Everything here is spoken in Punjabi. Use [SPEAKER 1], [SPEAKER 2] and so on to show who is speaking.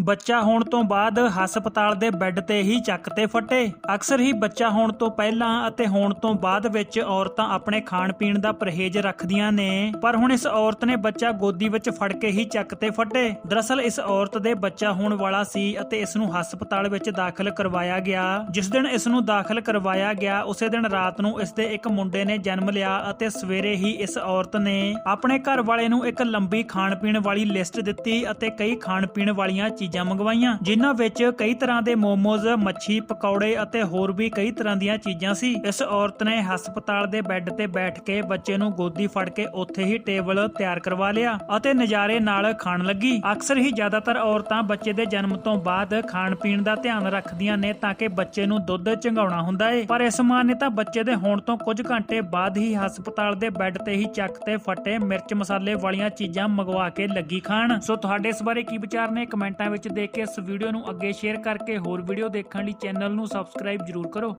[SPEAKER 1] ਬੱਚਾ ਹੋਣ ਤੋਂ ਬਾਅਦ ਹਸਪਤਾਲ ਦੇ ਬੈੱਡ ਤੇ ਹੀ ਚੱਕ ਤੇ ਫੱਟੇ। ਅਕਸਰ ਹੀ ਬੱਚਾ ਹੋਣ ਤੋਂ ਪਹਿਲਾਂ ਅਤੇ ਹੋਣ ਤੋਂ ਬਾਅਦ ਵਿੱਚ ਔਰਤਾਂ ਆਪਣੇ ਖਾਣ ਪੀਣ ਦਾ ਪਰਹੇਜ਼ ਰੱਖਦੀਆਂ ਨੇ। ਪਰ ਹੁਣ ਇਸ ਔਰਤ ਨੇ ਬੱਚਾ ਗੋਦੀ ਵਿੱਚ ਫੜ ਕੇ ਹੀ ਚੱਕ ਤੇ ਫੱਟੇ। ਦਰਅਸਲ ਇਸ ਔਰਤ ਦੇ ਬੱਚਾ ਹੋਣ ਵਾਲਾ ਸੀ ਅਤੇ ਇਸ ਨੂੰ ਹਸਪਤਾਲ ਵਿੱਚ ਦਾਖਲ ਕਰਵਾਇਆ ਗਿਆ। ਜਿਸ ਦਿਨ ਇਸ ਨੂੰ ਦਾਖਲ ਕਰਵਾਇਆ ਗਿਆ, ਉਸੇ ਦਿਨ ਰਾਤ ਨੂੰ ਇਸ ਦੇ ਇੱਕ ਮੁੰਡੇ ਨੇ ਜਨਮ ਲਿਆ ਅਤੇ ਸਵੇਰੇ ਹੀ ਇਸ ਔਰਤ ਨੇ ਆਪਣੇ ਘਰ ਵਾਲੇ ਨੂੰ ਇੱਕ ਲੰਬੀ ਖਾਣ ਪੀਣ ਵਾਲੀ ਲਿਸਟ ਦਿੱਤੀ ਅਤੇ ਕਈ ਖਾਣ ਪੀਣ ਵਾਲੀਆਂ ਚੀਜ਼ਾਂ ਮੰਗਵਾਈਆਂ, ਜਿਨ੍ਹਾਂ ਵਿੱਚ ਕਈ ਤਰ੍ਹਾਂ ਦੇ ਮੋਮੋਜ਼, ਮੱਛੀ, ਪਕੌੜੇ ਅਤੇ ਹੋਰ ਵੀ ਕਈ ਤਰ੍ਹਾਂ ਦੀਆਂ ਚੀਜ਼ਾਂ ਸੀ। ਇਸ ਔਰਤ ਨੇ ਹਸਪਤਾਲ ਦੇ ਬੈੱਡ ਤੇ ਬੈਠ ਕੇ ਬੱਚੇ ਨੂੰ ਗੋਦੀ ਫੜ ਕੇ ਉੱਥੇ ਹੀ ਟੇਬਲ ਤਿਆਰ ਕਰਵਾ ਲਿਆ ਅਤੇ ਨਜ਼ਾਰੇ ਨਾਲ ਖਾਣ ਲੱਗੀ। ਅਕਸਰ ਹੀ ਜ਼ਿਆਦਾਤਰ ਔਰਤਾਂ ਬੱਚੇ ਦੇ ਜਨਮ ਤੋਂ ਬਾਅਦ ਖਾਣ ਪੀਣ ਦਾ ਧਿਆਨ ਰੱਖਦੀਆਂ ਨੇ ਤਾਂ ਕਿ ਬੱਚੇ ਨੂੰ ਦੁੱਧ ਚੰਗਾਉਣਾ ਹੁੰਦਾ ਏ। ਪਰ ਇਸ ਮਾਂ ਨੇ ਤਾਂ ਬੱਚੇ ਦੇ ਹੋਣ ਤੋਂ ਕੁਝ ਘੰਟੇ ਬਾਅਦ ਹੀ ਹਸਪਤਾਲ ਦੇ ਬੈੱਡ ਤੇ ਹੀ ਚੱਕ ਤੇ ਫਟੇ ਮਿਰਚ ਮਸਾਲੇ ਵਾਲੀਆਂ ਚੀਜ਼ਾਂ ਮੰਗਵਾ ਕੇ ਲੱਗੀ ਖਾਣ। ਸੋ ਤੁਹਾਡੇ ਇਸ ਬਾਰੇ ਕੀ ਵਿਚਾਰ ਨੇ? ਕਮੈਂਟਾਂ ਵਿੱਚ ਦੇ ਕੇ ਇਸ ਵੀਡੀਓ ਨੂੰ ਅੱਗੇ ਸ਼ੇਅਰ ਕਰਕੇ ਹੋਰ ਵੀਡੀਓ ਦੇਖਣ ਲਈ ਚੈਨਲ ਨੂੰ ਸਬਸਕ੍ਰਾਈਬ ਜਰੂਰ ਕਰੋ।